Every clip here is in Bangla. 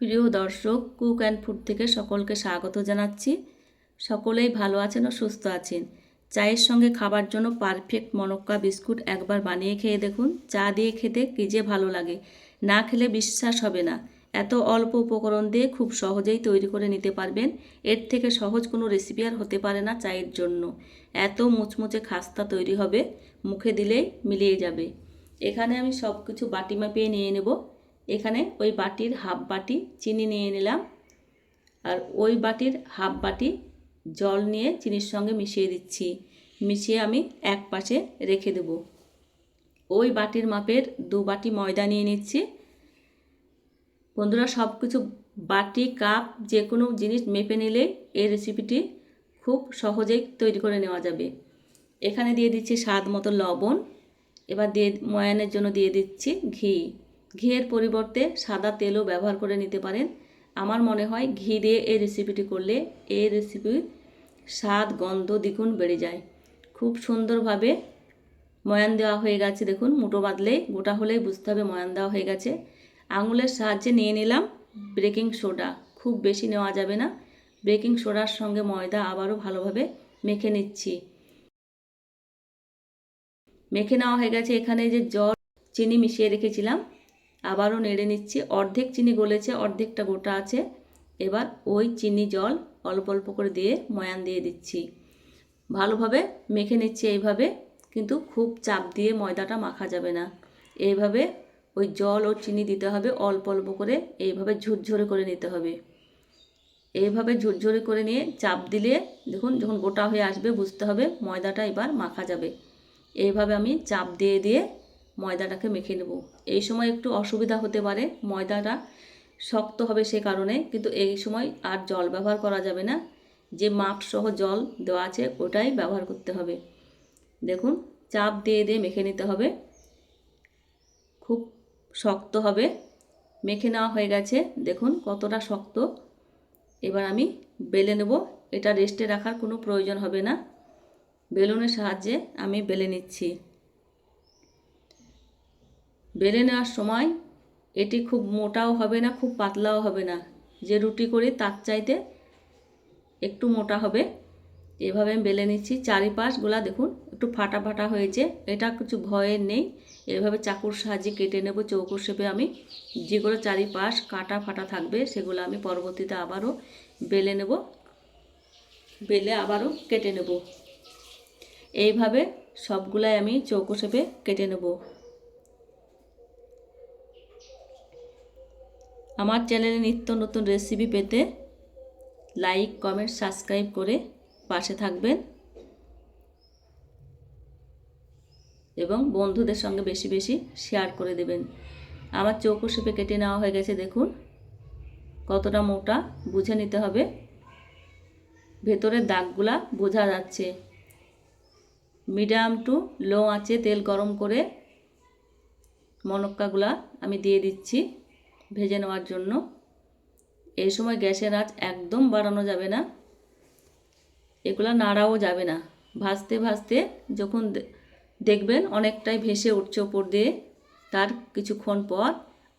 প্রিয় দর্শক, কুক অ্যান্ড ফুড থেকে সকলকে স্বাগত জানাচ্ছি। সকলেই ভালো আছেন ও সুস্থ আছেন। চায়ের সঙ্গে খাবার জন্য পারফেক্ট মনক্কা বিস্কুট একবার বানিয়ে খেয়ে দেখুন। চা দিয়ে খেতে কী যে ভালো লাগে, না খেলে বিশ্বাস হবে না। এত অল্প উপকরণ দিয়ে খুব সহজেই তৈরি করে নিতে পারবেন। এর থেকে সহজ কোনো রেসিপি আর হতে পারে না চায়ের জন্য। এত মুচমুচে খাস্তা তৈরি হবে, মুখে দিলেই মিলিয়ে যাবে। এখানে আমি সব কিছু বাটি মাপিয়ে নিয়ে নেব। এখানে ওই বাটির হাফ বাটি চিনি নিয়ে নিলাম আর ওই বাটির হাফ বাটি জল নিয়ে চিনির সঙ্গে মিশিয়ে দিচ্ছি। মিশিয়ে আমি এক পাশে রেখে দেব। ওই বাটির মাপের দু বাটি ময়দা নিয়ে নিচ্ছি। বন্ধুরা সব কিছু বাটি, কাপ যে কোনো জিনিস মেপে নিলে এই রেসিপিটি খুব সহজেই তৈরি করে নেওয়া যাবে। এখানে দিয়ে দিচ্ছি স্বাদ মতো লবণ। এবার দিয়ে ময়ানের জন্য দিয়ে দিচ্ছি ঘি। ঘিয়ের পরিবর্তে সাদা তেলও ব্যবহার করে নিতে পারেন। আমার মনে হয় ঘি দিয়ে এই রেসিপিটি করলে এই রেসিপির স্বাদ, গন্ধ দ্বিগুণ বেড়ে যায়। খুব সুন্দরভাবে ময়ান দেওয়া হয়ে গেছে দেখুন মুটো বাদলেই গোটা হলেই বুঝতে হবে ময়ান দেওয়া হয়ে গেছে। আঙুলের সাহায্যে নিয়ে নিলাম বেকিং সোডা, খুব বেশি নেওয়া যাবে না। বেকিং সোডার সঙ্গে ময়দা আবারও ভালোভাবে মেখে নিচ্ছি। মেখে নেওয়া হয়ে গেছে, এখানে যে জল, চিনি মিশিয়ে রেখেছিলাম। আবারও নেড়ে নিচ্ছি। অর্ধেক চিনি গলেছে, অর্ধেকটা গোটা আছে। এবার ওই চিনি জল অল্প অল্প করে দিয়ে ময়ান দিয়ে দিচ্ছি। ভালোভাবে মেখে নিচ্ছি এইভাবে, কিন্তু খুব চাপ দিয়ে ময়দাটা মাখা যাবে না। এইভাবে ওই জল ও চিনি দিতে হবে, অল্প অল্প করে এইভাবে ঝুরঝরে করে নিতে হবে। এইভাবে ঝুরঝরে করে নিয়ে চাপ দিলে দেখুন যখন গোটা হয়ে আসবে, বুঝতে হবে ময়দাটা এবার মাখা যাবে। এইভাবে আমি চাপ দিয়ে দিয়ে ময়দাটাকে মেখে নেব। এই সময় একটু অসুবিধা হতে পারে, ময়দাটা শক্ত হবে সে কারণে, কিন্তু এই সময় আর জল ব্যবহার করা যাবে না। যে মাপ সহ জল দেওয়া আছে, ওটাই ব্যবহার করতে হবে। দেখুন, চাপ দিয়ে দিয়ে মেখে নিতে হবে। খুব শক্ত হবে। মেখে নেওয়া হয়ে গেছে। দেখুন, কতটা শক্ত। এবার আমি বেলে নেব। এটা রেস্টে রাখার কোনো প্রয়োজন হবে না। বেলুনের সাহায্যে আমি বেলে নিচ্ছি। বেলে নেওয়ার সময় এটি খুব মোটাও হবে না, খুব পাতলাও হবে না। যে রুটি করি তার চাইতে একটু মোটা হবে। এভাবে আমি বেলে নিচ্ছি। চারিপাশগুলা দেখুন, একটু ফাটা ফাটা হয়েছে। এটা কিছু ভয়ের নেই। এভাবে চাকুর সাহায্যে কেটে নেব, চৌকো শেপে আমি। যেগুলো চারিপাশ কাটা ফাটা থাকবে, সেগুলো আমি পরবর্তীতে আবারও বেলে নেব। বেলে আবারও কেটে নেব। এইভাবে সবগুলাই আমি চৌকো শেপে কেটে নেব। আমার চ্যানেলে নিত্য নতুন রেসিপি পেতে লাইক কমেন্ট সাবস্ক্রাইব করে পাশে থাকবেন এবং বন্ধুদের সঙ্গে বেশি বেশি শেয়ার করে দেবেন। আমার চৌকো শেপে কেটে নেওয়া হয়ে গেছে, দেখুন। কতটা মোটা, বুঝে নিতে হবে। ভেতরের দাগগুলা বোঝা যাচ্ছে। মিডিয়াম টু লো আঁচে তেল গরম করে মনক্কাগুলা আমি দিয়ে দিচ্ছি। ভেজে নেওয়ার জন্য। এই সময় গ্যাসের আঁচ একদম বাড়ানো যাবে না। এগুলো নাড়াও যাবে না। ভাজতে ভাজতে যখন দেখবেন অনেকটাই ভেসে উঠছে ওপর দিয়ে, তার কিছুক্ষণ পর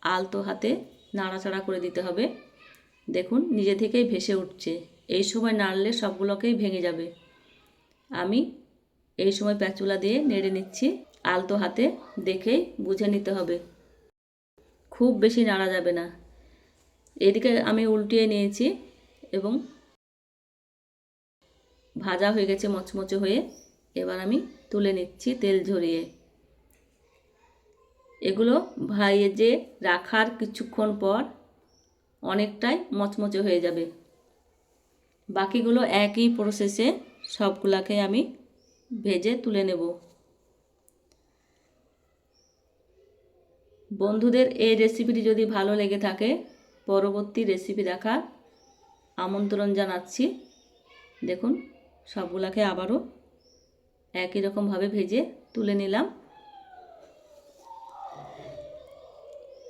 আলতো হাতে নাড়াচাড়া করে দিতে হবে। দেখুন, নিজে থেকেই ভেসে উঠছে। এই সময় নাড়লে সবগুলোকেই ভেঙে যাবে। আমি এই সময় প্যাচুলা দিয়ে নেড়ে নিচ্ছি। আলতো হাতে দেখেই বুঝে নিতে হবে। খুব বেশি নাড়া যাবে না। এদিকে আমি উল্টিয়ে নিয়েছি এবং ভাজা হয়ে গেছে মচমচে হয়ে। এবার আমি তুলে নিচ্ছি তেল ঝরিয়ে। এগুলো ভাইয়ে যে রাখার কিছুক্ষণ পর অনেকটাই মচমচে হয়ে যাবে। বাকিগুলো একই প্রসেসে সবগুলাকে আমি ভেজে তুলে নেব। বন্ধুদের এই রেসিপিটি যদি ভালো লেগে থাকে, পরবর্তী রেসিপি দেখার আমন্ত্রণ জানাচ্ছি। দেখুন, সবগুলাকে আবারও একই রকমভাবে ভেজে তুলে নিলাম।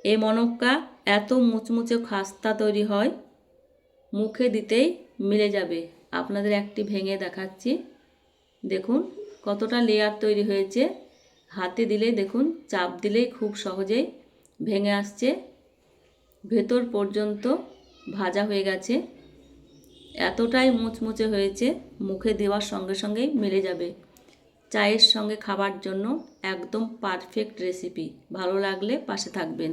এই মনক্কা এত মুচমুচে খাস্তা তৈরি হয়, মুখে দিতেই মিলে যাবে। আপনাদের একটি ভেঙে দেখাচ্ছি। দেখুন, কতটা লেয়ার তৈরি হয়েছে। হাতে দিলে দেখুন, চাপ দিলেই খুব সহজেই ভেঙে আসছে। ভেতর পর্যন্ত ভাজা হয়ে গেছে। এতটাই মুচমুচে হয়েছে, মুখে দেওয়ার সঙ্গে সঙ্গেই মিলে যাবে। চায়ের সঙ্গে খাবার জন্য একদম পারফেক্ট রেসিপি। ভালো লাগলে পাশে থাকবেন।